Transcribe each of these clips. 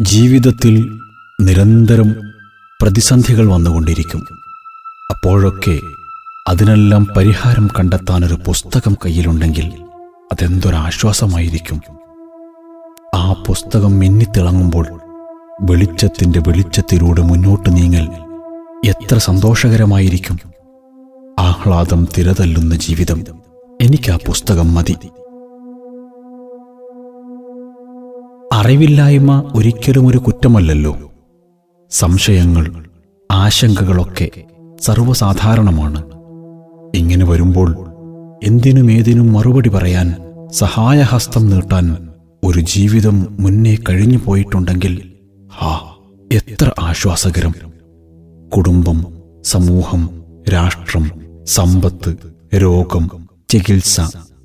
ജീവിതത്തിൽ നിരന്തരം പ്രതിസന്ധികൾ വന്നുകൊണ്ടിരിക്കും. അപ്പോഴൊക്കെ അതിനെല്ലാം പരിഹാരം കണ്ടെത്താനൊരു പുസ്തകം കയ്യിലുണ്ടെങ്കിൽ അതെന്തൊരാശ്വാസമായിരിക്കും. ആ പുസ്തകം മിന്നിത്തിളങ്ങുമ്പോൾ വെളിച്ചത്തിന്റെ വെളിച്ചത്തിലൂടെ മുന്നോട്ട് നീങ്ങൽ എത്ര സന്തോഷകരമായിരിക്കും. ആഹ്ലാദം തിരതല്ലുന്ന ജീവിതം. എനിക്ക് ആ പുസ്തകം മതി. അറിവില്ലായ്മ ഒരിക്കലും ഒരു കുറ്റമല്ലല്ലോ. സംശയങ്ങൾ ആശങ്കകളൊക്കെ സർവസാധാരണമാണ്. ഇങ്ങനെ വരുമ്പോൾ എന്തിനും ഏതിനും മറുപടി പറയാൻ സഹായഹസ്തം നീട്ടാൻ ഒരു ജീവിതം മുന്നേ കഴിഞ്ഞു പോയിട്ടുണ്ടെങ്കിൽ ഹാ എത്ര ആശ്വാസകരം. കുടുംബം സമൂഹം രാഷ്ട്രം സമ്പത്ത് രോഗം ചികിത്സ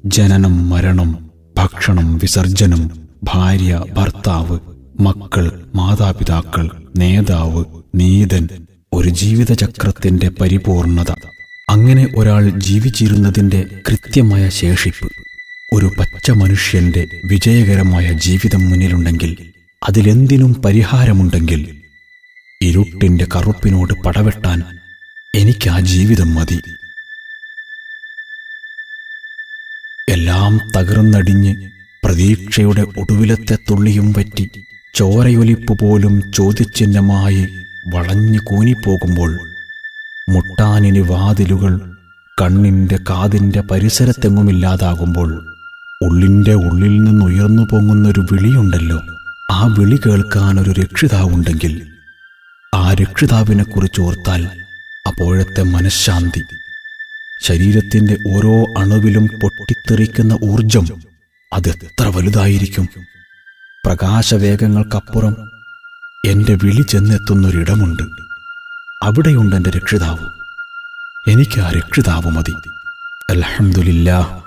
ജനനം മരണം ഭക്ഷണം വിസർജനം ഭാര്യ ഭർത്താവ് മക്കൾ മാതാപിതാക്കൾ നേതാവ് നീതൻ ഒരു ജീവിതചക്രത്തിന്റെ പരിപൂർണത. അങ്ങനെ ഒരാൾ ജീവിച്ചിരുന്നതിന്റെ കൃത്യമായ ശേഷിപ്പ്. ഒരു പച്ച മനുഷ്യന്റെ വിജയകരമായ ജീവിതം മുന്നിലുണ്ടെങ്കിൽ അതിലെന്തിനും പരിഹാരമുണ്ടെങ്കിൽ ഇരുട്ടിന്റെ കറുപ്പിനോട് പടവെട്ടാൻ എനിക്ക് ആ ജീവിതം മതി. എല്ലാം തകർന്നടിഞ്ഞ് പ്രതീക്ഷയുടെ ഒടുവിലത്തെ തുള്ളിയും പറ്റി ചോരയൊലിപ്പ് പോലും ചോദ്യചിഹ്നമായി വളഞ്ഞു കൂനിപ്പോകുമ്പോൾ മുട്ടാനിന് വാതിലുകൾ കണ്ണിന്റെ കാതിന്റെ പരിസരത്തെങ്ങുമില്ലാതാകുമ്പോൾ ഉള്ളിന്റെ ഉള്ളിൽ നിന്നുയർന്നു പൊങ്ങുന്നൊരു വിളിയുണ്ടല്ലോ. ആ വിളി കേൾക്കാൻ ഒരു രക്ഷിതാവുണ്ടെങ്കിൽ ആ രക്ഷിതാവിനെക്കുറിച്ച് ഓർത്താൽ അപ്പോഴത്തെ മനഃശാന്തി. ശരീരത്തിന്റെ ഓരോ അണുവിലും പൊട്ടിത്തെറിക്കുന്ന ഊർജം അതെത്ര വലുതായിരിക്കും? പ്രകാശവേഗങ്ങൾക്കപ്പുറം എന്റെ വിളി ചെന്നെത്തുന്നൊരിടമുണ്ട്. അവിടെയുണ്ട് എന്റെ രക്ഷിതാവ്. എനിക്ക് ആ രക്ഷിതാവ് മതി. അൽഹംദുലില്ലാ